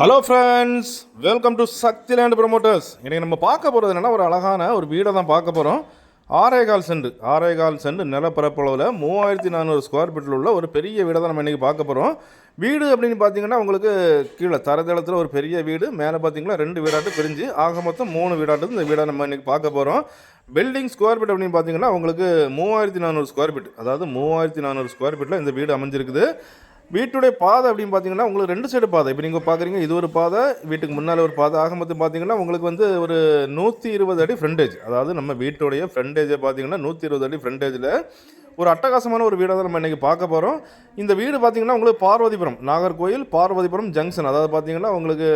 Hello friends welcome to Sakthi land promoters இன்றைக்கி நம்ம பார்க்க போகிறது என்னென்னா ஒரு அழகான ஒரு வீடை தான் பார்க்க போகிறோம் ஆரேகால் சென்ட் ஆரேகால் சென்ட் நிலப்பரப்பளவில் மூவாயிரத்தி நானூறு ஸ்கொயர் ஃபீட்டில் உள்ள ஒரு பெரிய வீடை தான் நம்ம இன்றைக்கி பார்க்க போகிறோம் வீடு அப்படின்னு பார்த்தீங்கன்னா உங்களுக்கு கீழே தரதளத்தில் ஒரு பெரிய வீடு மேலே பார்த்தீங்கன்னா ரெண்டு வீடாட்டு பிரிஞ்சு ஆக மொத்தம் மூணு வீடாட்டு இந்த வீடை நம்ம இன்றைக்கி பார்க்க போகிறோம் பில்டிங் ஸ்கொயர் ஃபீட் அப்படின்னு பார்த்தீங்கன்னா உங்களுக்கு மூவாயிரத்தி நானூறு ஸ்கொயர் ஃபீட் அதாவது மூவாயிரத்தி நானூறு ஸ்கொயர் ஃபீட்டில் இந்த வீடு அமைஞ்சிருக்குது. வீட்டுடைய பாதை அப்படின்னு பார்த்தீங்கன்னா உங்களுக்கு ரெண்டு சைடு பாதை. இப்போ நீங்கள் பார்க்குறீங்க இது ஒரு பாதை வீட்டுக்கு முன்னால் ஒரு பாதை. ஆக மொத்தம் பார்த்தீங்கன்னா உங்களுக்கு வந்து ஒரு நூற்றி இருபது அடி ஃப்ரண்டேஜ் அதாவது நம்ம வீட்டுடைய ஃப்ரண்டேஜை பார்த்தீங்கன்னா நூற்றி இருபது அடி ஃப்ரண்டேஜில் ஒரு அட்டகாசமான ஒரு வீடாக தான் நம்ம இன்றைக்கி பார்க்க போகிறோம் இந்த வீடு பார்த்தீங்கன்னா உங்களுக்கு பார்வதிபுரம் நாகர்கோயில் பார்வதிபுரம் ஜங்ஷன் அதாவது பார்த்தீங்கன்னா உங்களுக்கு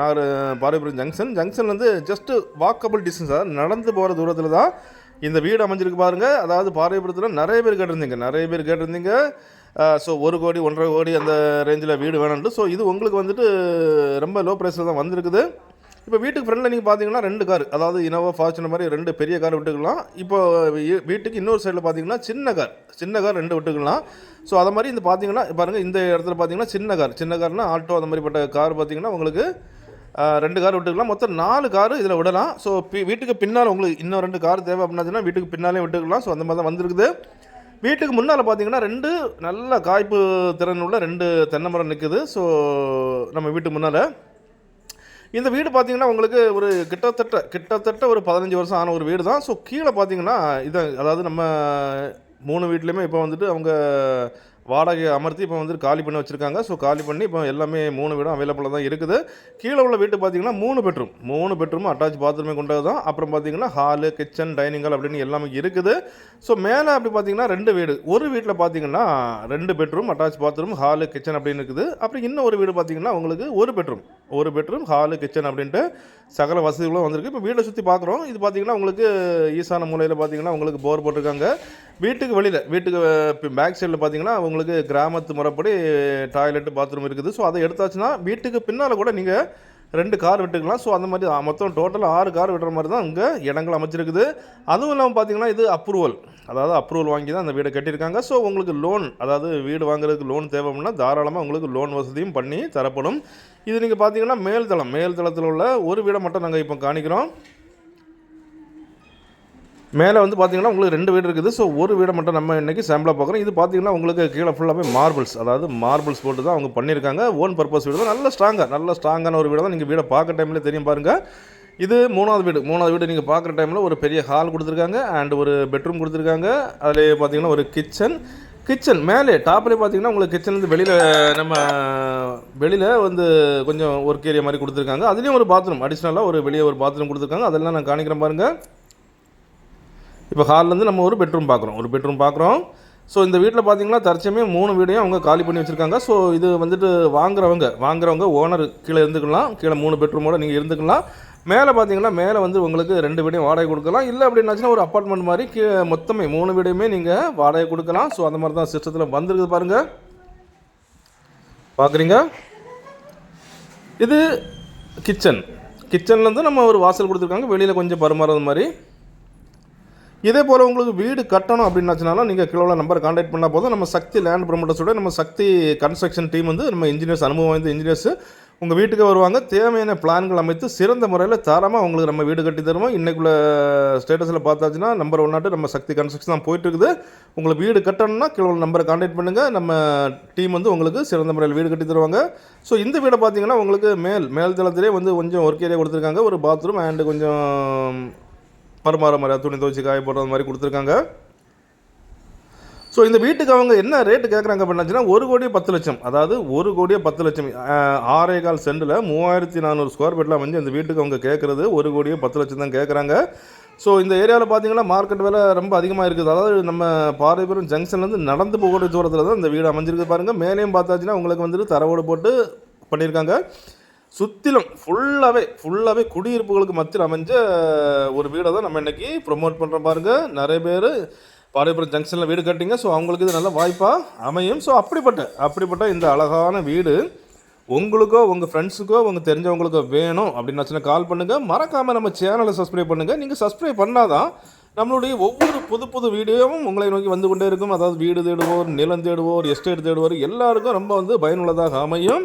நாகர் பார்வதிபுரம் ஜங்ஷன் ஜங்ஷன் வந்து ஜஸ்ட்டு வாக்கபிள் டிஸ்டன்ஸ் அதாவது நடந்து போகிற தூரத்தில் தான் இந்த வீடு அமைஞ்சிருக்கு பாருங்கள் அதாவது பார்வதிபுரத்தில் நிறைய பேர் கேட்டிருந்தீங்க நிறைய பேர் கேட்டிருந்தீங்க. ஸோ ஒரு கோடி ஒன்றரை கோடி அந்த ரேஞ்சில் வீடு வேணும்ட்டு ஸோ இது உங்களுக்கு வந்துட்டு ரொம்ப லோ ப்ரைஸில் தான் வந்திருக்குது. இப்போ வீட்டுக்கு ஃப்ரெண்டில் நீங்கள் பார்த்தீங்கன்னா ரெண்டு கார் அதாவது இனோவா ஃபார்ச்சுனர் மாதிரி ரெண்டு பெரிய கார் விட்டுக்கலாம். இப்போ வீட்டுக்கு இன்னொரு சைடில் பார்த்தீங்கன்னா சின்ன கார் சின்ன கார் ரெண்டு விட்டுக்கலாம். ஸோ அதை மாதிரி இந்த பார்த்தீங்கன்னா பாருங்கள் இந்த இடத்துல பார்த்தீங்கன்னா சின்ன கார் சின்ன கார்னா ஆட்டோ அந்த மாதிரிப்பட்ட கார் பார்த்தீங்கன்னா உங்களுக்கு ரெண்டு கார் விட்டுக்கலாம். மொத்தம் நாலு கார் இதில் விடலாம். ஸோ வீட்டுக்கு பின்னால் உங்களுக்கு இன்னும் ரெண்டு கார் தேவை அப்படின்னா வீட்டுக்கு பின்னாலே விட்டுக்கலாம். ஸோ அந்த மாதிரி தான் வந்திருக்குது. வீட்டுக்கு முன்னால் பார்த்தீங்கன்னா ரெண்டு நல்ல காய்ப்பு திறன் உள்ள ரெண்டு தென்னை மரம் நிற்குது ஸோ நம்ம வீட்டு முன்னால். இந்த வீடு பார்த்தீங்கன்னா உங்களுக்கு ஒரு கிட்டத்தட்ட கிட்டத்தட்ட ஒரு பதினஞ்சு வருஷம் ஆன ஒரு வீடு தான் ஸோ கீழே பார்த்தீங்கன்னா இதை அதாவது நம்ம மூணு வீட்லேயுமே இப்போ வந்துட்டு அவங்க வாடகை அமர்த்தி இப்போ வந்து காலி பண்ணி வச்சுருக்காங்க. ஸோ காலி பண்ணி இப்போ எல்லாமே மூணு வீடும் அவைலபிளாக தான் இருக்குது. கீழே உள்ள வீட்டு பார்த்தீங்கன்னா மூணு பெட்ரூம் மூணு பெட்ரூம் அட்டாச் பாத்ரூமே கொண்டது தான். அப்புறம் பார்த்தீங்கன்னா ஹாலு கிச்சன் டைனிங் ஹால் அப்படின்னு எல்லாமே இருக்குது. ஸோ மேலே அப்படி பார்த்தீங்கன்னா ரெண்டு வீடு. ஒரு வீட்டில் பார்த்தீங்கன்னா ரெண்டு bedroom attach bathroom hall kitchen அப்படின்னு இருக்குது. அப்புறம் இன்னும் ஒரு வீடு பார்த்தீங்கன்னா உங்களுக்கு ஒரு பெட்ரூம் ஒரு பெட்ரூம் ஹாலு கிச்சன் அப்படின்ட்டு சகல வசதிகளும் வந்திருக்கு. இப்போ வீடை சுற்றி பார்க்குறோம். இது பார்த்தீங்கன்னா உங்களுக்கு ஈசான மூலையில் பார்த்தீங்கன்னா உங்களுக்கு போர் போட்டிருக்காங்க. வீட்டுக்கு வெளியில் வீட்டுக்கு பேக் சைடில் பார்த்தீங்கன்னா உங்களுக்கு கிராமத்து முறைப்படி டாய்லெட் பாத்ரூம் இருக்குது. ஸோ அதை எடுத்தாச்சுன்னா வீட்டுக்கு பின்னால் கூட நீங்கள் ரெண்டு கார் விட்டுக்கலாம் ஸோ அந்த மாதிரி மொத்தம் டோட்டலாக ஆறு கார் விடுற மாதிரி தான் இங்கே இடங்கள் அமைச்சிருக்குது. அதுவும் இல்லாமல் பார்த்தீங்கன்னா இது அப்ரூவல் அதாவது அப்ரூவல் வாங்கி தான் அந்த வீடை கட்டியிருக்காங்க. ஸோ உங்களுக்கு லோன் அதாவது வீடு வாங்குறதுக்கு லோன் தேவைன்னா தாராளமாக உங்களுக்கு லோன் வசதியும் பண்ணி தரப்படும். இது நீங்கள் பார்த்தீங்கன்னா மேல்தளம். மேல்தளத்தில் உள்ள ஒரு வீடை மட்டும் நாங்கள் இப்போ காணிக்கிறோம். மேலே வந்து பார்த்தீங்கன்னா உங்களுக்கு ரெண்டு வீடு இருக்குது. ஸோ ஒரு வீடை மட்டும் நம்ம இன்றைக்கி சாம்பிளாக பார்க்குறோம். இது பார்த்தீங்கன்னா உங்களுக்கு கீழே ஃபுல்லாகவே மார்பிள்ஸ் அதாவது மார்பிள்ஸ் போட்டு தான் அவங்க பண்ணியிருக்காங்க. ஓன் பர்பஸ் வீடு தான். நல்ல ஸ்ட்ராங்காக நல்ல ஸ்ட்ராங்கான ஒரு வீடு தான் நீங்கள் வீடை பார்க்க டைமில் தெரியும் பாருங்கள் இது மூணாவது வீடு. மூணாவது வீடு நீங்கள் பார்க்குற டைமில் ஒரு பெரிய ஹால் கொடுத்துருக்காங்க. அண்ட் ஒரு பெட்ரூம் கொடுத்துருக்காங்க. அதில் பார்த்தீங்கன்னா ஒரு கிச்சன் கிச்சன் மேலே டாப்லேயே பார்த்தீங்கன்னா உங்களுக்கு கிச்சன்லேருந்து வெளியில் நம்ம வெளியில் வந்து கொஞ்சம் ஒர்க் ஏரியா மாதிரி கொடுத்துருக்காங்க. அதுலேயும் ஒரு பாத்ரூம் அடிஷ்னலாக ஒரு வெளியே ஒரு பாத்ரூம் கொடுத்துருக்காங்க. அதெல்லாம் நான் காணிக்கிறேன் பாருங்கள் இப்போ ஹால்லேருந்து நம்ம ஒரு பெட்ரூம் பார்க்குறோம் ஒரு பெட்ரூம் பார்க்குறோம் ஸோ இந்த வீட்டில் பார்த்தீங்கன்னா தற்சமே மூணு வீடையும் அவங்க காலி பண்ணி வச்சுருக்காங்க. ஸோ இது வந்துட்டு வாங்குறவங்க வாங்குறவங்க ஓனர் கீழே இருந்துக்கலாம். கீழே மூணு பெட்ரூமோட நீங்கள் இருந்துக்கலாம். மேலே பார்த்தீங்கன்னா மேலே வந்து உங்களுக்கு ரெண்டு வீடையும் வாடகை கொடுக்கலாம். இல்லை அப்படின்னாச்சுன்னா ஒரு அப்பார்ட்மெண்ட் மாதிரி கீழே மொத்தமே மூணு வீடையுமே நீங்கள் வாடகை கொடுக்கலாம். ஸோ அந்த மாதிரி தான் சிஸ்டத்தில் வந்துருக்குது பாருங்கள் பார்க்குறீங்க இது கிச்சன் கிச்சன்லேருந்து நம்ம ஒரு வாசல் கொடுத்துருக்காங்க. வெளியில் கொஞ்சம் பருமாறது மாதிரி. இதே போல் உங்களுக்கு வீடு கட்டணும் அப்படின்னாச்சுனாலும் நீங்கள் கிலோவில் நம்பர் காண்டாக்ட் பண்ணால் போதும். நம்ம சக்தி லேண்ட் ப்ரொமோட்டர்ஸோட நம்ம சக்தி கன்ஸ்ட்ரக்ஷன் டீம் வந்து நம்ம இன்ஜினியர்ஸ் அனுபவம் வாய்ந்த இன்ஜினியர்ஸ் உங்கள் வீட்டுக்கு வருவாங்க. தேவையான பிளான்கள் அமைத்து சிறந்த முறையில் தரமாக உங்களுக்கு நம்ம வீடு கட்டி தருவோம். இன்றைக்குள்ள ஸ்டேட்டஸில் பார்த்தாச்சுன்னா நம்பர் ஒன் நாட்டு நம்ம சக்தி கன்ஸ்ட்ரக்ஷன் தான் போயிட்டு இருக்குது உங்களுக்கு வீடு கட்டணும்னா கிலோவில் நம்பரை காண்டாக்ட் பண்ணுங்கள் நம்ம டீம் வந்து உங்களுக்கு சிறந்த முறையில் வீடு கட்டி தருவாங்க. ஸோ இந்த வீடை பார்த்தீங்கன்னா உங்களுக்கு மேல் மேல் தளத்திலே வந்து கொஞ்சம் ஒர்க் ஏரியா கொடுத்துருக்காங்க. ஒரு பாத்ரூம் அண்டு கொஞ்சம் பருமாற மாதிரி துணி துவைச்சி காய போடுறது மாதிரி கொடுத்துருக்காங்க. ஸோ இந்த வீட்டுக்கு அவங்க என்ன ரேட்டு கேட்குறாங்க அப்படின்னாச்சுன்னா ஒரு கோடியே பத்து லட்சம். அதாவது ஒரு கோடியே பத்து லட்சம். ஆறே கால் சென்டில் மூவாயிரத்தி நானூறு ஸ்கொயர் ஃபீட்டில் வந்து இந்த வீட்டுக்கு அவங்க கேட்குறது ஒரு கோடியே பத்து லட்சம் தான் கேட்குறாங்க ஸோ இந்த ஏரியாவில் பார்த்தீங்கன்னா மார்க்கெட் விலை ரொம்ப அதிகமாக இருக்குது. அதாவது நம்ம பாறைபுரம் ஜங்ஷன்லேருந்து நடந்து போகக்கூடிய தூரத்தில் தான் இந்த வீடு அமைஞ்சிருக்கு பாருங்கள் மேலேயும் பார்த்தாச்சுன்னா உங்களுக்கு வந்துட்டு தரவோடு போட்டு பண்ணியிருக்காங்க. சுற்றிலும் ஃபுல்லாகவே ஃபுல்லாகவே குடியிருப்புகளுக்கு மத்தியில் அமைஞ்ச ஒரு வீடை தான் நம்ம இன்னைக்கு ப்ரொமோட் பண்ணுற பாருங்க. நிறைய பேர் பாரதிபுரம் ஜங்ஷனில் வீடு கட்டிங்க ஸோ அவங்களுக்கு இது நல்ல வாய்ப்பாக அமையும். ஸோ அப்படிப்பட்ட அப்படிப்பட்ட இந்த அழகான வீடு உங்களுக்கோ உங்கள் ஃப்ரெண்ட்ஸுக்கோ உங்கள் தெரிஞ்சவங்களுக்கோ வேணும் அப்படின்னு கால் பண்ணுங்கள் மறக்காமல் நம்ம சேனலை சப்ஸ்கிரைப் பண்ணுங்கள் நீங்கள் சப்ஸ்கிரைப் பண்ணாதான் நம்மளுடைய ஒவ்வொரு புது புது வீடியோவும் உங்களை நோக்கி வந்து கொண்டே இருக்கும். அதாவது வீடு தேடுவோர் நிலம் தேடுவோர் எஸ்டேட் தேடுவோர் எல்லாருக்கும் ரொம்ப வந்து பயனுள்ளதாக அமையும்.